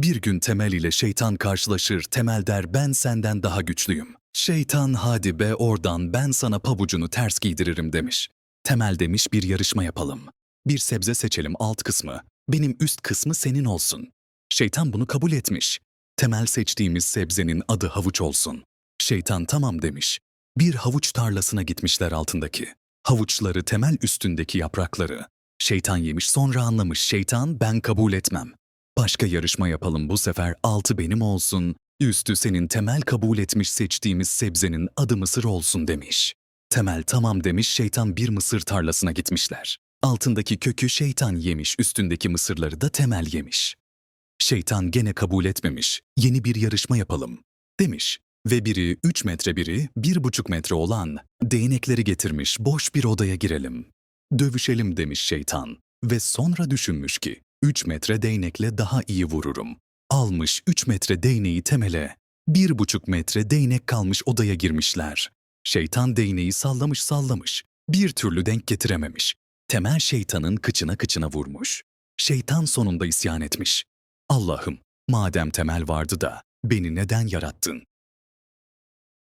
Bir gün Temel ile şeytan karşılaşır, Temel der ben senden daha güçlüyüm. Şeytan hadi be oradan ben sana pabucunu ters giydiririm demiş. Temel demiş bir yarışma yapalım. Bir sebze seçelim alt kısmı, benim üst kısmı senin olsun. Şeytan bunu kabul etmiş. Temel seçtiğimiz sebzenin adı havuç olsun. Şeytan tamam demiş. Bir havuç tarlasına gitmişler altındaki. Havuçları temel üstündeki yaprakları. Şeytan yemiş sonra anlamış şeytan ben kabul etmem. Başka yarışma yapalım bu sefer altı benim olsun, üstü senin temel kabul etmiş seçtiğimiz sebzenin adı mısır olsun demiş. Temel tamam demiş şeytan bir mısır tarlasına gitmişler. Altındaki kökü şeytan yemiş üstündeki mısırları da temel yemiş. Şeytan gene kabul etmemiş, yeni bir yarışma yapalım demiş. Ve biri 3 metre biri 1,5 metre olan değnekleri getirmiş boş bir odaya girelim. Dövüşelim demiş şeytan ve sonra düşünmüş ki 3 metre değnekle daha iyi vururum. Almış 3 metre değneği temele, 1,5 metre değnek kalmış odaya girmişler. Şeytan değneği sallamış sallamış, bir türlü denk getirememiş. Temel şeytanın kıçına kıçına vurmuş. Şeytan sonunda isyan etmiş. Allah'ım, madem temel vardı da beni neden yarattın?